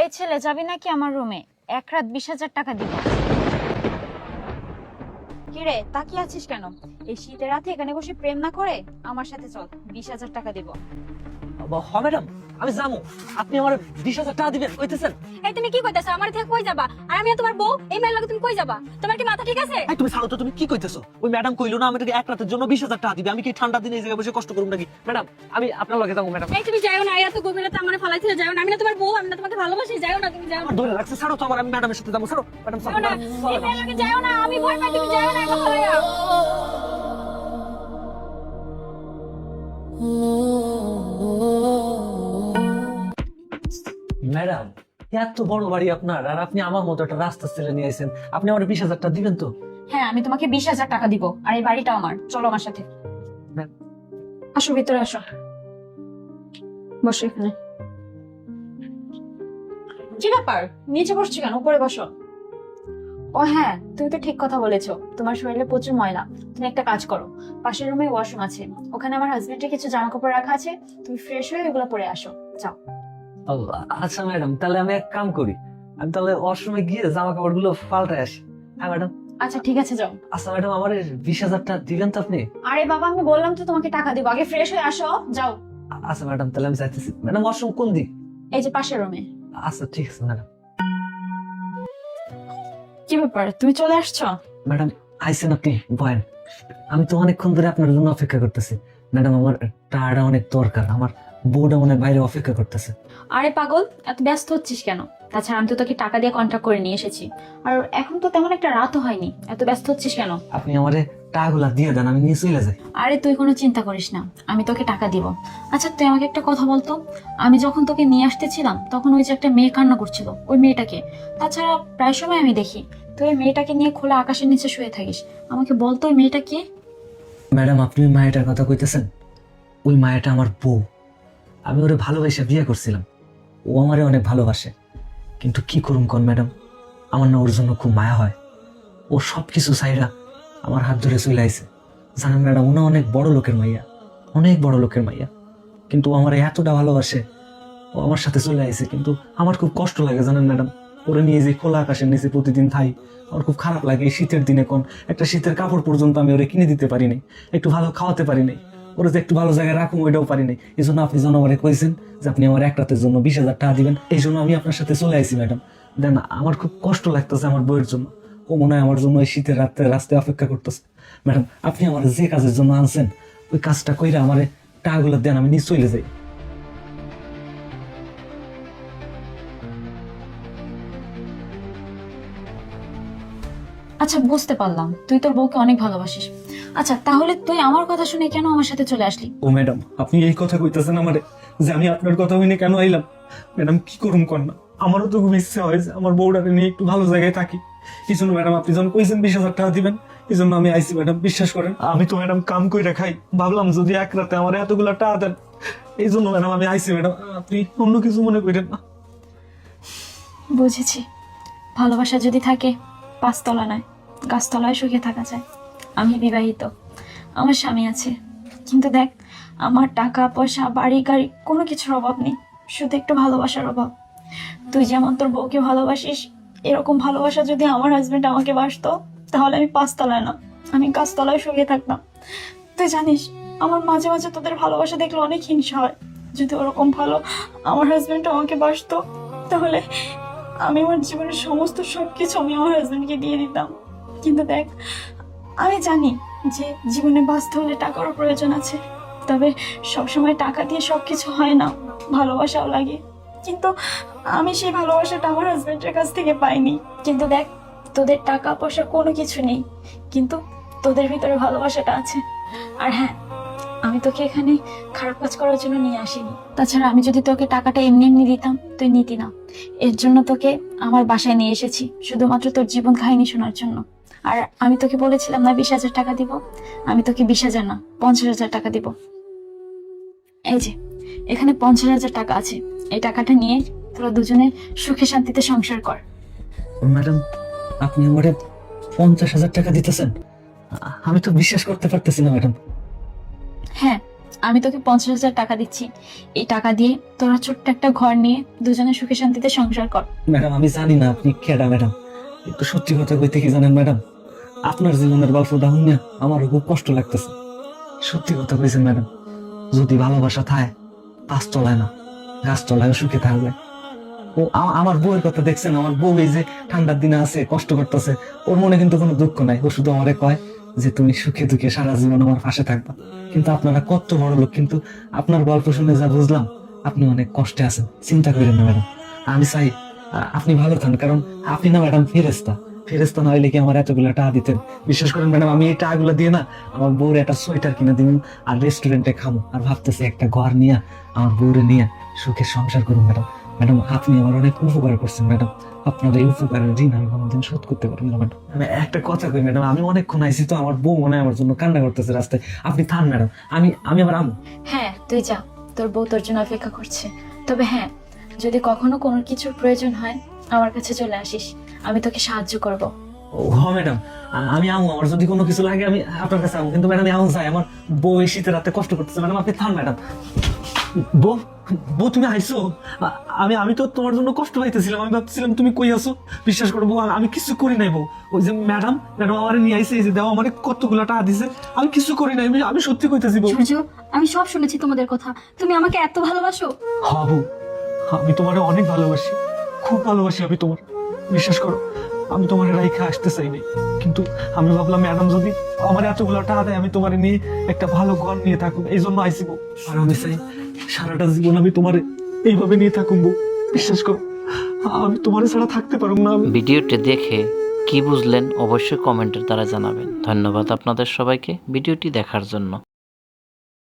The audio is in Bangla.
এই ছেলে যাবি নাকি আমার রুমে? এক রাত বিশ হাজার টাকা দিব। কিরে তাকিয়ে আছিস কেন? এই শীতের রাতে এখানে বসে প্রেম না করে আমার সাথে চল বিশ হাজার টাকা দিব। হ ম্যাডাম আমি আপনি আমার বিশ হাজার টাকা দিবেন কইতেছেন? এই তুমি কি কইতাছো? আমার থেকে কই যাবা? আর আমি তোমার বউ এই মেয়ের লগে তুমি কই যাবা? তোমার কি মাথা ঠিক আছে? এই তুমি ছাড়ো তো তুমি কি কইতেছো? ওই ম্যাডাম কইলো না আমাকে এক রাতের জন্য বিশ হাজার টাকা দিবে। আমি কি ঠান্ডা দিনে এই জায়গায় বসে কষ্ট করুম নাকি? ম্যাডাম আমি আপনার লগে যাব ম্যাডাম। এই তুমি যাও না এত গভীর রাতে আমার ফালাই ছেড়ে যাও না। আমি না তোমার বউ আমি না তোমাকে ভালোবাসি যাও না তুমি যাও। ধরে রাখছে ছাড়ো তো আমার আমি ম্যাডামের সাথে যাব ছাড়ো। ম্যাডাম যাও না। এই মেয়ের লগে যাও না আমি ভয় পাই তুমি যাও না। ম্যাডাম এত বড় বাড়ি আপনার আর আপনি আমার মতো একটা রাস্তা ছেলে নিয়ে এসেছেন আপনি আমার বিশ হাজার টাকা দিবেন তো? হ্যাঁ আমি তোমাকে বিশ হাজার টাকা দিব আর এই বাড়িটা আমার। চলো আমার সাথে। আসো ভিতরে আসো। বসো এখানে। কি ব্যাপার? নিচে বসছো কেন? উপরে বসো। ও হ্যাঁ তুমি তো ঠিক কথা বলেছ। তোমার শরীরে প্রচুর ময়লা। তুমি একটা কাজ করো পাশের রুমে ওয়াশরুম আছে। ওখানে আমার হাজবেন্ডের কিছু জামা কাপড় রাখা আছে তুমি ফ্রেশ হয়ে ওগুলো পরে আসো। যাও। আচ্ছা ম্যাডাম তাহলে আমি এক কাম করি। আমি তাহলে ওয়াশরুমে গিয়ে জামা কাপড়গুলো পাল্টায় আসি। হ্যাঁ ম্যাডাম আচ্ছা ঠিক আছে যাও। আচ্ছা ম্যাডাম আমার বিশ হাজার টাকা দিবেন তো আপনি? আরে বাবা আমি বললাম তো তোমাকে টাকা দিব। আগে ফ্রেশ হয়ে আসো যাও। আচ্ছা ম্যাডাম তাহলে আমি যাইতেছি। ম্যাডাম ওয়াশরুম কোন দিক? এই যে পাশের রুমে। আচ্ছা ঠিক আছে ম্যাডাম কি ব্যাপার? তুমি চলে আসছো? ম্যাডাম আইসেন আপনি বয়েন। আমি তো অনেকক্ষণ ধরে আপনার জন্য অপেক্ষা করতেছি। ম্যাডাম আমার টায়ারটা অনেক দরকার। আমার বউটা মনে হয় বাইরে অপেক্ষা করতেছে। আরে পাগল এত ব্যস্ত হচ্ছিস কেন? তাছাড়া আমি তো তোকে টাকা দিয়ে কন্ট্যাক্ট করে নিয়ে এসেছি। আর এখন তো তেমন একটা রাতও হয়নি। এত ব্যস্ত হচ্ছিস কেন? আপনি আমারে টাকাগুলা দিয়ে দেন আমি নিয়ে চলে যাই। আরে তুই কোনো চিন্তা করিস না আমি তোকে টাকা দিব। আচ্ছা তুই আমাকে একটা কথা বলতো? আমি যখন তোকে নিয়ে আসতেছিলাম তখন ওই যে একটা মেয়ে কান্না করছিল ওই মেয়েটাকে। তাছাড়া প্রায় সময় আমি দেখি তুই ওই মেয়েটাকে নিয়ে খোলা আকাশের নিচে শুয়ে থাকিস। আমাকে বলতো ওই মেয়েটা কে? ম্যাডাম, আপনি ওই মায়াটার কথা কইতেছেন? ওই মায়াটা আমার বউ। আমি ওরে ভালোবেসে, বিয়ে করছিলাম। ও আমারে অনেক ভালোবাসে। কিন্তু কি করুম কোন ম্যাডাম? আমার না ওর জন্য খুব মায়া হয়। ও সব কিছু চাইরা আমার হাত ধরে চলে আইছে। জানেন ম্যাডাম ওনা অনেক বড় লোকের মাইয়া। অনেক বড় লোকের মাইয়া। কিন্তু আমার এতটা ভালোবাসে, ও আমার সাথে চলে আইছে। কিন্তু আমার খুব কষ্ট লাগে, জানেন ম্যাডাম। ওরে নিয়ে যে খোলা আকাশের নিচে প্রতিদিন থাই, আমার খুব খারাপ লাগে এই শীতের দিনে কোন একটা শীতের কাপড় পর্যন্ত আমি ওরে কিনে দিতে পারি নাই, একটু ভালো খাওয়াতে পারি নাই, ওরে যে একটু ভালো জায়গায় রাখুন ওইটাও পারি নাই। এই জন্য আপনি যেন আমারে কইছেন যে আপনি আমার এক রাতের জন্য বিশ হাজার টাকা দিবেন, এই জন্য আমি আপনার সাথে চলে আইছি ম্যাডাম। দেন আমার খুব কষ্ট লাগতেছে আমার বইয়ের জন্য। ও মনে হয় আমার জন্য এই শীতের রাত্রে রাস্তায় অপেক্ষা করতেছে। ম্যাডাম, আপনি আমার যে কাজের জন্য আনছেন, ওই কাজটা কইরা আমারে টাকাগুলো দেন, আমি নিজ চলে যাই। আচ্ছা বুঝতে পারলাম। তুই তোর বউকে অনেক ভালোবাসিস। আচ্ছা তাহলে তুই আমার কথা শুনে কেন আমার সাথে চলে আসলি? ও ম্যাডাম আপনি এই কথা কইতেছেন আমারে যে আমি আপনার কথা হইনি কেন আইলাম? ম্যাডাম কি করুম কর না? আমারও তো খুব ইচ্ছে হয় যে আমার বউটাকে নিয়ে একটু ভালো জায়গায় থাকি। এই জন্য ম্যাডাম আপনি যখন কইছেন বিশ হাজার টাকা দিবেন এই জন্য আমি আইসি ম্যাডাম বিশ্বাস করেন। আমি তো ম্যাডাম কাম কইরা খাই। ভাবলাম যদি এক রাতে আমার এতগুলো টাকা দেন এই জন্য ম্যাডাম আমি আইসি ম্যাডাম। আপনি অন্য কিছু মনে করেন না। বুঝেছি। ভালোবাসা যদি থাকে পাঁচতলা নয়। গাছতলায় সুখে থাকা যায়। আমি বিবাহিত, আমার স্বামী আছে। কিন্তু দেখ, আমার টাকা, পয়সা, বাড়ি, গাড়ি, কোনো কিছুর অভাব নেই। শুধু একটু ভালোবাসার অভাব। তুই যেমন তোর বউকে ভালোবাসিস, এরকম ভালোবাসা যদি আমার হাজব্যান্ড আমাকে বাসতো, তাহলে আমি পাঁচতলায় না। আমি গাছতলায় শুয়ে থাকতাম। তুই জানিস, আমার মাঝে মাঝে তোদের ভালোবাসা দেখলে অনেক হিংসা হয়। যদি ওরকম ভালো আমার হাজবেন্ড আমাকে বাসতো, তাহলে আমি আমার জীবনের সমস্ত সব কিছু আমি আমার হাজব্যান্ডকে দিয়ে দিতাম। কিন্তু দেখ, আমি জানি যে জীবনে বাঁচতে হলে টাকারও প্রয়োজন আছে, তবে সবসময় টাকা দিয়ে সব কিছু হয় না, ভালোবাসাও লাগে। কিন্তু আমি সেই ভালোবাসাটা আমার হাজবেন্ডের কাছ থেকে পাইনি। কিন্তু দেখ, তোদের টাকা, পয়সা কোনো কিছু নেই, কিন্তু তোদের ভিতরে ভালোবাসাটা আছে। আর হ্যাঁ আমি তোকে এখানে খারাপ কাজ করার জন্য নিয়ে আসিনি। তাছাড়া আমি যদি তোকে টাকাটা এমনি এমনি দিতাম, তুই নিতি না। এর জন্য তোকে আমার বাসায় নিয়ে এসেছি, শুধুমাত্র তোর জীবন কাহিনী শোনার জন্য। আর আমি তোকে বলেছিলাম না বিশ হাজার টাকা দিব? আমি তোকে বিশ হাজার না পঞ্চাশ হাজার টাকা দিব। এই যে এখানে পঞ্চাশ হাজার টাকা আছে। এই টাকাটা নিয়ে তোরা দুজনে সুখে শান্তিতে সংসার কর। ম্যাডাম আপনি আমারে পঞ্চাশ হাজার টাকা দিতেছেন? আমি তো বিশ্বাস করতে পারতেছি না ম্যাডাম। হ্যাঁ আমি তোকে পঞ্চাশ হাজার টাকা দিচ্ছি। এই টাকা দিয়ে তোরা ছোট্ট একটা ঘর নিয়ে দুজনে সুখে শান্তিতে সংসার কর। ম্যাডাম আমি জানি না আপনি কেডা ম্যাডাম। একটু সত্যি কথা কইতে কি জানেন ম্যাডাম? আপনার জীবনের গল্পটা শুনে আমারও খুব কষ্ট লাগতেছে। সত্যি কথা কইছেন ম্যাডাম, যদি ভালোবাসা থায় পাঁচ তলায় না, গাছ তলায় সুখে থাকবে। ও আমার বউয়ের কথা দেখছেন, আমার বউ এই যে ঠান্ডার দিনে আছে, কষ্ট করতেছে, ওর মনে কিন্তু কোনো দুঃখ নাই। ও শুধু আমারে কয় যে, তুমি সুখে দুঃখে সারা জীবন আমার পাশে থাকবা। কিন্তু আপনারা কত বড় লোক, কিন্তু আপনার গল্প শুনে যা বুঝলাম, আপনি অনেক কষ্টে আছেন। চিন্তা করেন না ম্যাডাম, আমি চাই আপনি ভালো থান কারণ আপনি না ম্যাডাম ফেরেস্তা ফেরেস্তা না হইলে কি আমার এতগুলো টাকা দিতেন? বিশ্বাস করেন ম্যাডাম, আমি এই টাকাগুলো দিয়ে না আমার বউরে একটা সোয়েটার কিনে দিব আর রেস্টুরেন্টে খাব আর ভাবতেছি একটা ঘর নিয়ে আমার বউরে নিয়ে সুখে সংসার করুন ম্যাডাম। ম্যাডাম, আপনি আমার অনেক উপকার করছেন ম্যাডাম। আপনার এই উপকারের ঋণ আমি কোনোদিন শোধ করতে পারব না ম্যাডাম। আমি একটা কথা কই ম্যাডাম, আমি অনেকক্ষণ আইসি তো আমার বউ মনে আমার জন্য কান্না করতেছে রাস্তায়। আপনি থান ম্যাডাম, আমি আমি আমার আমু হ্যাঁ তুই যা, তোর বউ তোর জন্য অপেক্ষা করছে। তবে হ্যাঁ যদি কখনো কোনো কিছুর প্রয়োজন হয়, আমার কাছে চলে আসিস। আমি তোকে সাহায্য করব। ও হ্যাঁ ম্যাডাম আমি আমু আমার যদি কোনো কিছু লাগে আমি আপনার কাছে আমু কিন্তু ম্যাডাম আমু চাই আমার বউ এই শীতের রাতে কষ্ট করতেছে। ম্যাডাম আপনি থান ম্যাডাম। বউ বউ তুমি আইসো আমি আমি তো তোমার জন্য কষ্ট পাইতেছিলাম। আমি ভাবছিলাম তুমি কই আসো বিশ্বাস করো বউ আমি কিছু করি নাই বউ। ওই যে ম্যাডাম ম্যাডাম আমার নিয়ে আইসে এই যে দেওয়া আমার কতগুলো টাকা দিছে। আমি কিছু করি নাই আমি- সত্যি কইতেছি বউ। সূর্য আমি সব শুনেছি তোমাদের কথা। তুমি আমাকে এত ভালোবাসো? হবু আমি তোমারে অনেক ভালোবাসি। খুব ভালোবাসি আমি তোমার। বিশ্বাস করো, আমি তোমার রাইখা আসতে চাইনি। কিন্তু আমি ভাবলাম, ম্যাডাম, যদি আমার এতগুলো টাকা দেয়, আমি তোমার নিয়ে একটা ভালো ঘর নিয়ে থাকুক এই জন্য আইসিব আর আমি চাই সারাটা জীবন আমি তোমার এইভাবে নিয়ে বউ। বিশ্বাস করো, আমি তোমার ছাড়া থাকতে পারব না ভিডিওটি দেখে কি বুঝলেন, অবশ্যই কমেন্টের দ্বারা জানাবেন। ধন্যবাদ আপনাদের সবাইকে ভিডিওটি দেখার জন্য।